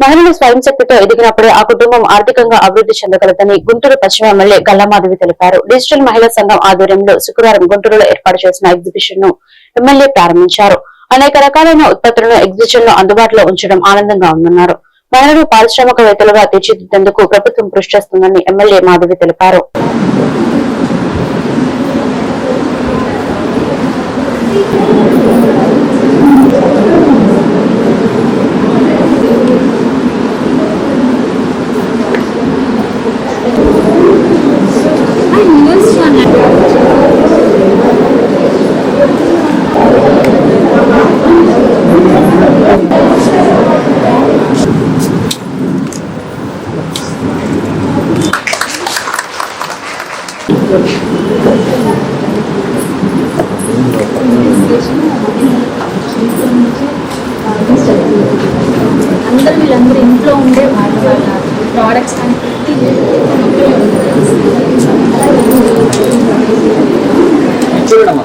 మహిళలు స్వయం శక్తితో ఎదిగినప్పుడే ఆ కుటుంబం ఆర్థికంగా అభివృద్ధి చెందగలదని గుంటూరు పశ్చిమ ఎమ్మెల్యే గల్లామాధవి తెలిపారు. డిజిటల్ మహిళా సంఘం ఆధ్వర్యంలో శుక్రవారం గుంటూరులో ఏర్పాటు చేసిన ఎగ్జిబిషన్ను ఎమ్మెల్యే ప్రారంభించారు. అనేక రకాలైన ఉత్పత్తులను ఎగ్జిబిషన్లో అందుబాటులో ఉంచడం ఆనందంగా ఉందన్నారు. మహిళలు పారిశ్రామికవేత్తలుగా తీర్చిదిద్దేందుకు ప్రభుత్వం కృషి చేస్తుందని ఎమ్మెల్యే మాధవి తెలిపారు. అందరూ వీళ్ళందరూ ఇంట్లో ఉండే వాళ్ళు ప్రోడక్ట్స్ కానీ ప్రతి చూడమ్మా.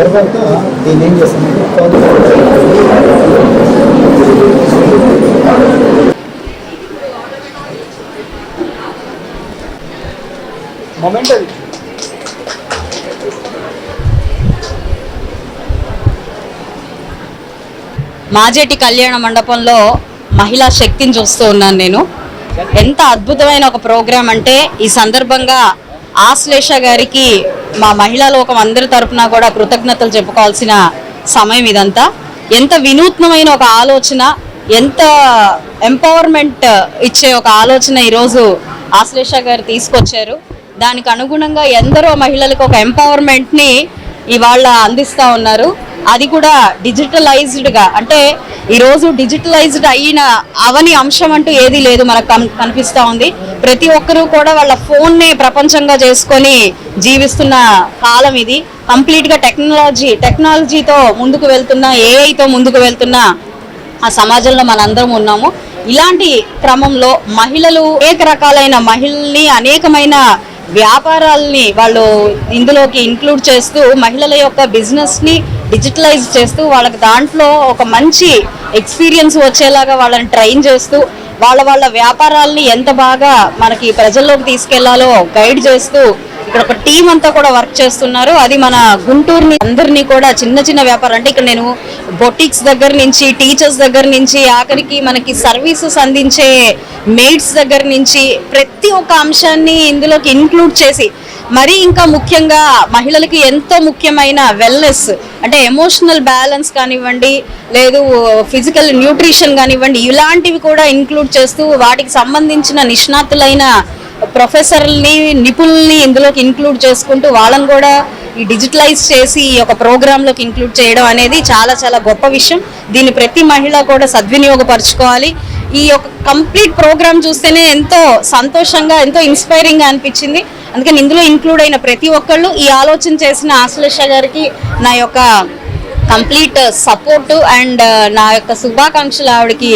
తర్వాత దీన్ని ఏం చేస్తామంటే మొమెంట్ అది మాజేటి కళ్యాణ మండపంలో మహిళా శక్తిని చూస్తూ ఉన్నాను నేను. ఎంత అద్భుతమైన ఒక ప్రోగ్రాం అంటే ఈ సందర్భంగా ఆశ్లేష గారికి మా మహిళా లోకం అందరి తరఫున కూడా కృతజ్ఞతలు చెప్పుకోవాల్సిన సమయం ఇదంతా. ఎంత వినూత్నమైన ఒక ఆలోచన ఎంత ఎంపవర్మెంట్ ఇచ్చే ఒక ఆలోచన ఈరోజు ఆశ్లేష గారు తీసుకొచ్చారు. దానికి అనుగుణంగా ఎందరో మహిళలకు ఒక ఎంపవర్మెంట్ని ఇవాళ అందిస్తూ ఉన్నారు. అది కూడా డిజిటలైజ్డ్గా. అంటే ఈరోజు డిజిటలైజ్డ్ అయిన అవని అంశం అంటూ ఏదీ లేదు మనకు కన్- కనిపిస్తూ ఉంది. ప్రతి ఒక్కరూ కూడా వాళ్ళ ఫోన్ని ప్రపంచంగా చేసుకొని జీవిస్తున్న కాలం ఇది. కంప్లీట్గా టెక్నాలజీ టెక్నాలజీతో ముందుకు వెళ్తున్న ఏఐతో ముందుకు వెళ్తున్న ఆ సమాజంలో మనందరం ఉన్నాము. ఇలాంటి క్రమంలో మహిళలు అనేక రకాలైన మహిళల్ని అనేకమైన వ్యాపారాల్ని వాళ్ళు ఇందులోకి ఇంక్లూడ్ చేస్తూ మహిళల యొక్క బిజినెస్ని డిజిటలైజ్ చేస్తూ వాళ్ళకి దాంట్లో ఒక మంచి ఎక్స్పీరియన్స్ వచ్చేలాగా వాళ్ళని ట్రైన్ చేస్తూ వాళ్ళ వాళ్ళ వ్యాపారాల్ని ఎంత బాగా మనకి ప్రజల్లోకి తీసుకెళ్ళాలో గైడ్ చేస్తూ ఇక్కడ ఒక టీం అంతా కూడా వర్క్ చేస్తున్నారు. అది మన గుంటూరుని అందరినీ కూడా చిన్న చిన్న వ్యాపారం. అంటే ఇక్కడ నేను బొటిక్స్ దగ్గర నుంచి టీచర్స్ దగ్గర నుంచి ఆఖరికి మనకి సర్వీసెస్ అందించే మెయిడ్స్ దగ్గర నుంచి ప్రతి ఒక్క అంశాన్ని ఇందులోకి ఇంక్లూడ్ చేసి మరి ఇంకా ముఖ్యంగా మహిళలకి ఎంతో ముఖ్యమైన వెల్నెస్ అంటే ఎమోషనల్ బ్యాలెన్స్ కానివ్వండి లేదు ఫిజికల్ న్యూట్రిషన్ కానివ్వండి ఇలాంటివి కూడా ఇంక్లూడ్ చేస్తూ వాటికి సంబంధించిన నిష్ణాతులైన ప్రొఫెసర్ని నిపుణుల్ని ఇందులోకి ఇంక్లూడ్ చేసుకుంటూ వాళ్ళని కూడా ఈ డిజిటలైజ్ చేసి ఈ యొక్క ప్రోగ్రాంలోకి ఇంక్లూడ్ చేయడం అనేది చాలా చాలా గొప్ప విషయం. దీన్ని ప్రతి మహిళ కూడా సద్వినియోగపరచుకోవాలి. ఈ యొక్క కంప్లీట్ ప్రోగ్రామ్ చూస్తేనే ఎంతో సంతోషంగా ఎంతో ఇన్స్పైరింగ్గా అనిపించింది. అందుకని ఇందులో ఇంక్లూడ్ అయిన ప్రతి ఒక్కళ్ళు ఈ ఆలోచన చేసిన ఆశ్లేష గారికి నా యొక్క కంప్లీట్ సపోర్టు అండ్ నా యొక్క శుభాకాంక్షలు ఆవిడకి